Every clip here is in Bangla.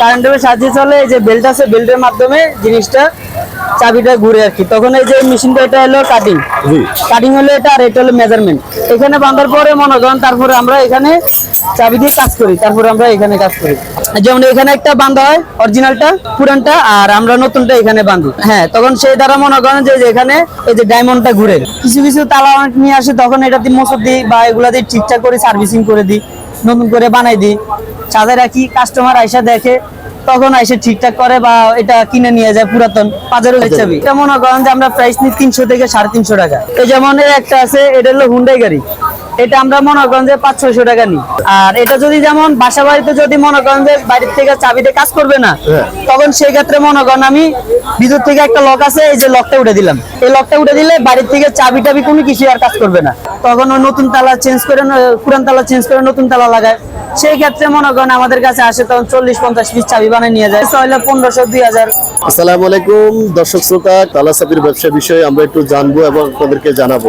কারেন্টের সাহায্যে চলে এই যে বেল্ট আছে বেল্টের মাধ্যমে জিনিসটা চাবিটা ঘুরে আর কি। তখন এই যে মেশিনটা এটা হলো কাটিং কাটিং হলো এটা আর এটা হলো মেজারমেন্ট এখানে বাঁধার পরে মনে করেন তারপরে আমরা এখানে চাবি দিয়ে কাজ করি তারপরে আমরা এখানে কাজ করি। যেমন এখানে একটা বাঁধা হয় অরিজিনালটা পুরানটা আর আমরা নতুনটা এখানে বাঁধি। হ্যাঁ তখন সেই দ্বারা মনে করেন যে যে এখানে এই যে ডায়মন্ডটা ঘুরে। কিছু কিছু তালা অনেক নিয়ে আসে তখন এটা দিয়ে মোচর দিই বা এগুলা দিয়ে ঠিকঠাক করে সার্ভিসিং করে দিই। নতুন করে বানাই দিই। সাথে কি কাস্টমার আইসা দেখে তখন আইসে ঠিকঠাক করে বা এটা কিনে নিয়ে যায় পুরাতন বাজারে চাবি। এটা মনে করেন যে আমরা প্রাইস নিই তিনশো থেকে সাড়ে তিনশো টাকা। এই যেমন একটা আছে এটা হলো হুন্ডাই গাড়ি। এটা আমরা মনে করেন যে পাঁচ ছয়শো টাকা নিই। আর এটা যদি যেমন বাসা বাড়িতে যদি মনে করেন যে বাড়ির থেকে চাবিতে কাজ করবে না হ্যাঁ। তখন সেই ক্ষেত্রে মনে করেন আমি ভিতর থেকে একটা লক আছে এই যে লকটা উঠে দিলাম। এই লকটা উঠে দিলে বাড়ির থেকে চাবি টাবি কোনো কিছু আর কাজ করবে না। তখন ওই নতুন তালা চেঞ্জ করে পুরান তালা চেঞ্জ করে নতুন তালা লাগায়। সেই ক্ষেত্রে মনে করেন আমাদের কাছে আসে তখন চল্লিশ পঞ্চাশ পিস চাবি বানিয়ে নিয়ে যায়। তাহলে পনেরোশো দুই হাজার। আসসালামু আলাইকুম দর্শক শ্রোতা তালা চাবির ব্যবসা বিষয়ে আমরা একটু জানব এবং আপনাদেরকে জানাব।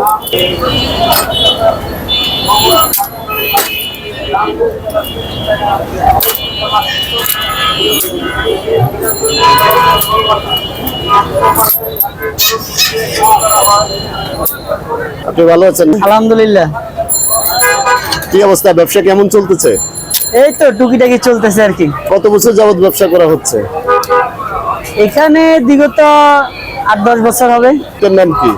আপনি ভালো আছেন? আলহামদুলিল্লাহ। কি অবস্থা? ব্যবসা কেমন চলতেছে? এই তো টুকিটাকি চলতেছে আর কি। কত বছর যাবত ব্যবসা করা হচ্ছে? এখানে বিগত আট দশ বছর হবে। এটার নাম কি?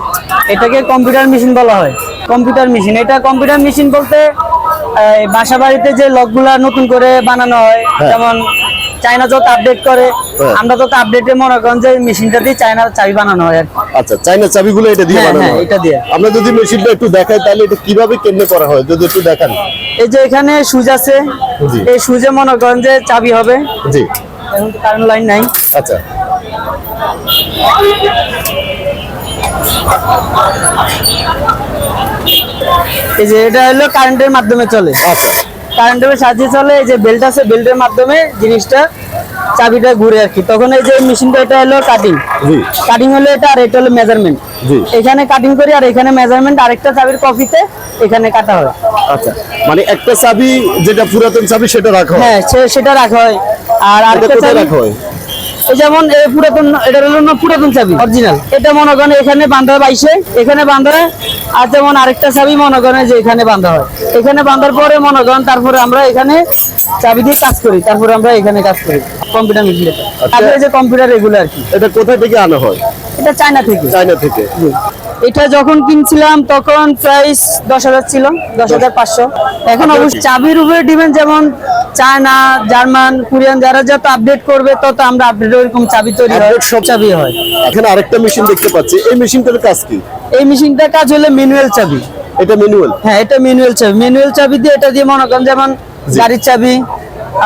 এটাকে কম্পিউটার মেশিন বলা হয়। কম্পিউটার মেশিন এটা কম্পিউটার মেশিন বলতে বাসা বাড়িতে যে লকগুলা নতুন করে বানানো হয় হ্যাঁ। যেমন চায়না যত আপডেট করে হ্যাঁ। আমরা তত আপডেটে মনে করেন যে মেশিনটা দিয়ে চায়নার চাবি বানানো হয়। আচ্ছা চাইনা চাবিগুলো এটা দিয়ে হ্যাঁ, বানানো হ্যাঁ। এটা দিয়ে। আমরা যদি মেশিনটা একটু দেখাই তাহলে এটা কীভাবে কেমনে করা হয় যদি একটু দেখান এই যে এখানে সুজ আছে। এই সুজে মনে করেন যে চাবি হবে জি এখন কারেন্ট লাইন নাই আচ্ছা এই যে এটা হলো কারেন্টের মাধ্যমে চলে। আচ্ছা। কারেন্টের সাহায্যে চলে এই যে বেল্ট আছে বেল্টের মাধ্যমে জিনিসটা চাবিটা ঘুরে আর কি। তখন এই যে মেশিনটা এটা হলো কাটিং কাটিং হলো এটা আর এটা হলো মেজারমেন্ট এখানে কাটিং করি আর এখানে মেজারমেন্ট আরেকটা চাবির কপিতে এখানে কাটা হয়। আচ্ছা। মানে একটা চাবি যেটা পুরাতন চাবি সেটা রাখা হয়? হ্যাঁ সেটা রাখা হয়। আর আরেকটা চাবি রাখা হয়? যেমন এই পুরাতন এটা হলো পুরাতন চাবি। অরিজিনাল এটা মনে করেন এখানে বান্ধা বাইশে এখানে বান্ধা হয় আর যেমন আরেকটা চাবি মনে করেন যে এখানে বাঁধা হয়। এখানে বান্ধার পরে মনে করেন তারপরে আমরা এখানে চাবি দিয়ে কাজ করি তারপরে আমরা এখানে কাজ করি। কম্পিউটার মিশিয়ে তারপরে যে কম্পিউটার এগুলো আর কি। এটা কোথা থেকে আনা হয়? এটা চায়না থেকে। চায়না থেকে। এটা যখন কিনছিলাম তখন প্রাইস দশ হাজার ছিল দশ হাজার পাঁচশো। এখন অবশ্যই চাবির উপরে ডিপেন্ড যেমন চায়না জার্মান কোরিয়ান যারা যত আপডেট করবে তত আমরা আপডেট ওইরকম চাবি তৈরি হয় সব- চাবি হয়। এখানে আরেকটা মেশিন দেখতে পাচ্ছি। এই মেশিনটার কাজ কি? এই মেশিনটার কাজ হলো ম্যানুয়াল চাবি। এটা ম্যানুয়াল হ্যাঁ এটা ম্যানুয়াল চাবি। ম্যানুয়াল চাবি দিয়ে এটা দিয়ে মনে করেন যেমন গাড়ির চাবি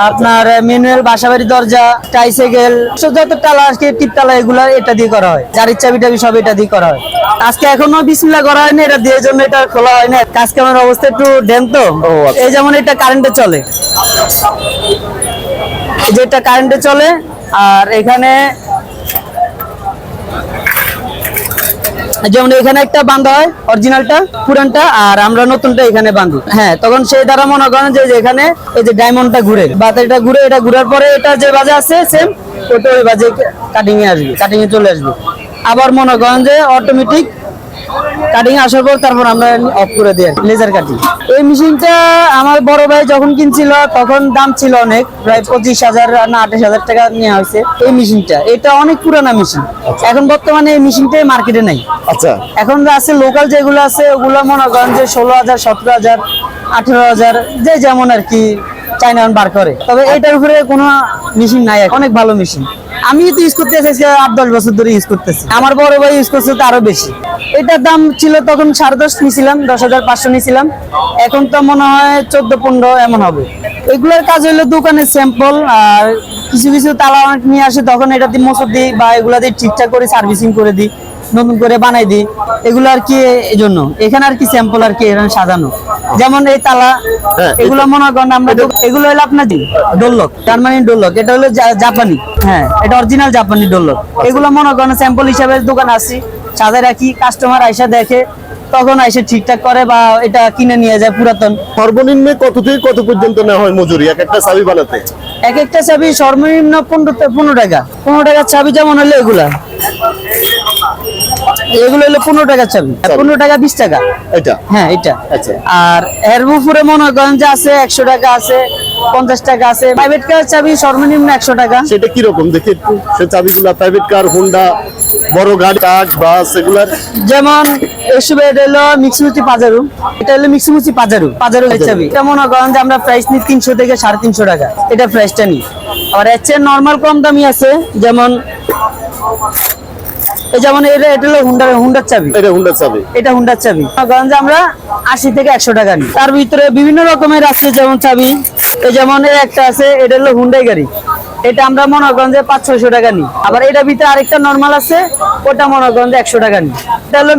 আপনার ম্যানুয়াল বাসাবাড়ি দরজা টাইসাইকেল যত তালা আজকে টিপ এগুলো এটা দিয়ে করা হয়। গাড়ির চাবি টাবি সব এটা দিয়ে করা হয়। আজকে এখনও বিসমিল্লা করা হয়নি এটা দিয়ে জন্য এটা খোলা হয় না কাজ কামের অবস্থা একটু ডেন তো। আচ্ছা। এই যেমন এটা কারেন্টে চলে। এই যে এটা কারেন্টে চলে আর এখানে যেমন এখানে একটা বাঁধা হয় অরিজিনালটা পুরানটা, আর আমরা নতুনটা এখানে বান্ধি। হ্যাঁ তখন সেই দ্বারা মনে করেন যে এখানে এই যে ডায়মন্ডটা ঘুরে বাতাটা ঘুরে, এটা ঘুরার পরে এটা যে বাজে আছে সেম ওটা ওই বাজে কাটিং এ আসবে কাটিং এ চলে আসবে। আবার মনে করেন যে অটোমেটিক কাটিং আসার পর তারপর আমরা অফ করে দিই লেজার কাটিং এই মেশিনটা আমার বড় ভাই যখন কিনছিল তখন দাম ছিল অনেক প্রায় পঁচিশ হাজার না আঠাশ হাজার টাকা নেওয়া হয়েছে এই মেশিনটা। এটা অনেক পুরানা মেশিন। এখন বর্তমানে এই মেশিনটাই মার্কেটে নাই। আচ্ছা। এখন আছে লোকাল যেগুলো আছে ওগুলো মনে করেন যে ষোলো হাজার সতেরো হাজার আঠেরো হাজার যে যেমন আর কি চাইনা বার করে। তবে এটার উপরে কোনো মেশিন নাই। অনেক ভালো মেশিন আমি তো ইউজ করতে চাইছি আট, দশ বছর ধরে ইউজ করতেছি। আমার বড় ভাই ইউজ করছে তো আরও বেশি। এটার দাম ছিল তখন সাড়ে দশ নিয়েছিলাম দশ হাজার পাঁচশো নিয়েছিলাম এখন তো মনে হয় চোদ্দ, পনেরো এমন হবে। এগুলোর কাজ হলো দোকানের স্যাম্পল আর কিছু কিছু তালা অনেক নিয়ে আসে, তখন এটা দিয়ে মোচর দিই বা এগুলা দিয়ে ঠিকঠাক করে সার্ভিসিং করে দিই। নতুন করে বানাই দিই এগুলো আর কি এই জন্য এখানে আর কি স্যাম্পল আর কি এখানে সাজানো। যেমন এই তালা এগুলো মনে করেন আমরা এগুলো হলো আপনার দি ডোলক জার্মানি ডোলক এটা হলো জাপানি। হ্যাঁ এটা অরিজিনাল জাপানি ডোলক এগুলো মনে করেন স্যাম্পল হিসাবে দোকান আসি সাজায় রাখি কাস্টমার আইসা দেখে তখন এসে ঠিকঠাক করে বা এটা কিনে নিয়ে যায় পুরাতন। সর্বনিম্ন কত থেকে কত পর্যন্ত নেওয়া হয় মজুরি? এক একটা চাবি বানাতে? এক একটা চাবি সর্বনিম্ন পনেরো পনেরো টাকা। পনেরো টাকার চাবি যেমন হলো এগুলা। এগুলো হলো পনেরো টাকার চাবি। পনেরো টাকা বিশ টাকা। এটা? হ্যাঁ এটা। আচ্ছা। আর এর উপরে মনে করেন যে আছে একশো টাকা আছে পঞ্চাশ টাকা আছে। প্রাইভেট কার চাবি সর্বনিম্ন একশো টাকা। সেটা কীরকম দেখি সে চাবিগুলা প্রাইভেট কার হোন্ডা বড় গাড়ি ট্রাক বাস এগুলার? যেমন এসব এটা হলো মিক্সিমুচি পাজারু এটা হলো মিক্সিমুচি পাজারু পাজারু চাবি। এটা মনে করেন যে আমরা প্রাইস নিই তিনশো থেকে সাড়ে তিনশো টাকা। এটা প্রাইসটা নিই। আর এর চেয়ে নর্মাল কম দামি আছে যেমন যেমন এটা এটা হলো হুন্ডার হুন্ডার চাবি। এটা হোন্ডা চাবি। এটা হুন্ডার চাবি। যে আমরা আশি থেকে একশো টাকা নিই। তার ভিতরে বিভিন্ন রকমের আছে যেমন চাবি। যেমন একটা আছে এটা হলো হুন্ডাই গাড়ি। এটা আমরা মনে যে পাঁচ ছয়শো টাকা নিই। আবার এটার ভিতরে আরেকটা নর্মাল আছে ওটা মনে একশো টাকা নিই। এটা হলো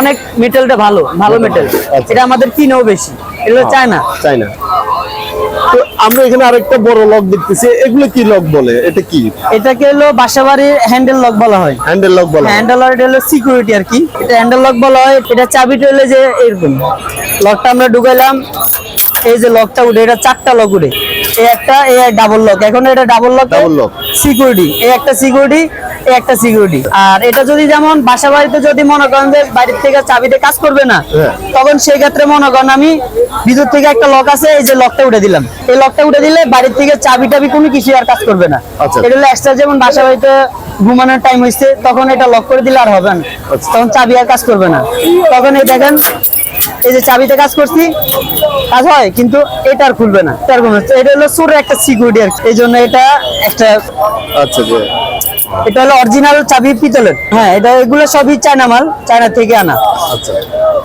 অনেক মেটেলটা ভালো ভালো মেটেল আচ্ছা। এটা আমাদের কিনেও বেশি। এগুলো চায় না চাই না তো আমরা এখানে আরেকটা বড় লক দেখতেছি। এগুলো কি লক বলে? এটা কি? এটাকে হলো বাসাবাড়ির হ্যান্ডেল লক বলা হয়। হ্যান্ডেল লক বলা হয়। হ্যান্ডেল এটা হলো সিকিউরিটি আর কি। এটা হ্যান্ডেল লক বলা হয় এটা চাবিটা হলো যে এরকম। লকটা আমরা ঢুকাইলাম এই যে লকটা উঠে এটা চারটা লক উঠে। এই একটা এই ডাবল লক এখন এটা double lock Double lock। Security এই একটা সিকিউরিটি একটা সিকিউরিটি আর এটা যদি যেমন বাসা বাড়িতে যদি মনে করেন যে বাড়ির থেকে চাবিতে কাজ করবে না হ্যাঁ। তখন সেই ক্ষেত্রে মনে করেন আমি ভিতর থেকে একটা লক আছে এই যে লকটা উঠে দিলাম। এই লকটা উঠে দিলে বাড়ির থেকে চাবি টাবি কোনো কিছু আর কাজ করবে না। আচ্ছা। এটা হলো এক্সট্রা যেমন বাসা বাড়িতে ঘুমানোর টাইম হয়েছে তখন এটা লক করে দিলে আর হবে না। আচ্ছা। তখন চাবি আর কাজ করবে না। তখন এই দেখেন এই যে চাবিতে কাজ করছি কাজ হয় কিন্তু এটা আর খুলবে না। এটা হলো সুরের একটা সিকিউরিটি আর এই জন্য এটা একটা আচ্ছা এটা হলো অরিজিনাল চাবি পিতলের। হ্যাঁ এটা এগুলো সবই চায়না মাল চায়না থেকে আনা। আচ্ছা।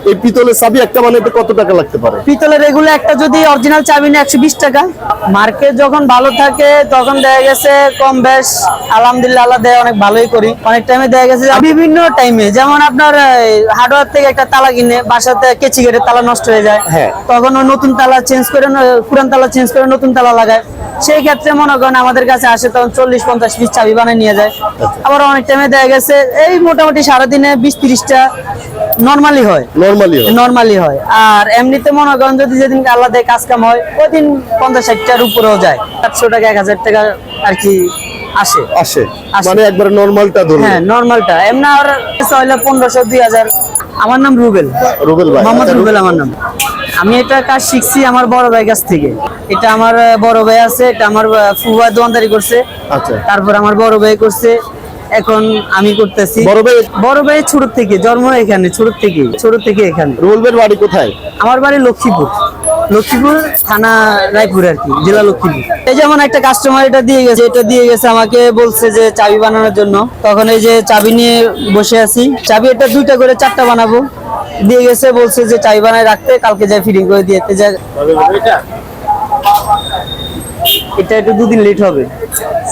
এই পিতলের চাবি একটা বানাইতে কত টাকা লাগতে পারে? পিতলের এগুলো একটা যদি অরিজিনাল চাবি একশো টাকা। মার্কেট যখন ভালো থাকে তখন দেখা গেছে কম বেশ আলহামদুলিল্লাহ আল্লাহ দেয় অনেক ভালোই করি। অনেক টাইমে দেখা গেছে বিভিন্ন টাইমে যেমন আপনার হার্ডওয়ার থেকে একটা তালা কিনে বাসাতে কেচি কেটে তালা নষ্ট হয়ে যায়। হ্যাঁ। তখন নতুন তালা চেঞ্জ করে পুরান তালা চেঞ্জ করে নতুন তালা লাগায়। সেই ক্ষেত্রে মনে করেন আমাদের কাছে আসে তখন চল্লিশ পঞ্চাশ পিস চাবি বানিয়ে নিয়ে যায়। আবার অনেক টাইমে দেখা গেছে এই মোটামুটি সারাদিনে বিশ তিরিশটা নর্মালি হয়। নরমালি হয়। নর্মালি হয়। আর এমনিতে মনে করেন যদি যেদিন আল্লাহ কাজ কাম হয় ওই দিন পঞ্চাশ ষাটটার উপরেও যায়। সাতশো টাকা এক হাজার টাকা আর কি আসে। আসে। মানে একবারে নরমালটা ধরুন। হ্যাঁ নর্মালটা এমনি আর হইলে পনেরোশো দুই হাজার। আমার নাম রুবেল। রুবেল ভাই। মোহাম্মদ আচ্ছা, রুবেল আমার নাম। আমি এটা কাজ শিখছি আমার বড় ভাই কাছ থেকে। এটা আমার বড় ভাই আছে এটা আমার ফুফা দোয়ানদারি করছে। আচ্ছা। তারপর আমার বড় ভাই করছে। এখন আমি করতেছি। বড় ভাই বড় ভাই ছোট থেকে জন্ম এখানে ছোট থেকে ছোট থেকে এখানে। ভাইয়ের বাড়ি কোথায়? আমার বাড়ি লক্ষ্মীপুর। লক্ষ্মীপুর থানা রায়পুর আর কি জেলা লক্ষ্মীপুর। এই যেমন একটা কাস্টমার এটা দিয়ে গেছে এটা দিয়ে গেছে আমাকে বলছে যে চাবি বানানোর জন্য। তখন এই যে চাবি নিয়ে বসে আছি চাবি এটা দুইটা করে চারটা বানাবো। দিয়ে গেছে বলছে যে চাই বানায় রাখতে কালকে যাই ফিটিং করে দিয়ে যা এটা একটু দুদিন লেট হবে।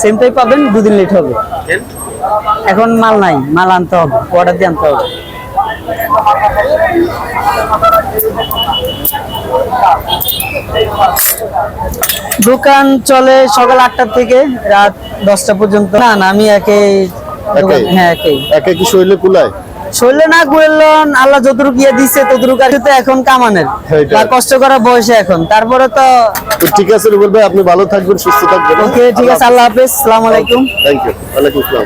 সেম সেমটাই পাবেন দুদিন লেট হবে। এখন মাল নাই মাল আনতে হবে অর্ডার দিয়ে আনতে হবে। দোকান চলে সকাল আটটা থেকে রাত দশটা পর্যন্ত। না না আমি একে হ্যাঁ একেই। একে কি শরীরে কুলায়? শরীরে না করলেন আল্লাহ যতটুকু ইয়ে দিচ্ছে ততটুকু আর তো এখন কামানের। বা কষ্ট করা বয়সে এখন। তারপরে তো ঠিক আছে রুবেল ভাই আপনি ভালো থাকবেন সুস্থ থাকবেন। ওকে ঠিক আছে আল্লাহ হাফেজ। সালাম আলাইকুম। থ্যাংক ইউ ওয়ালাইকুম আসসালাম।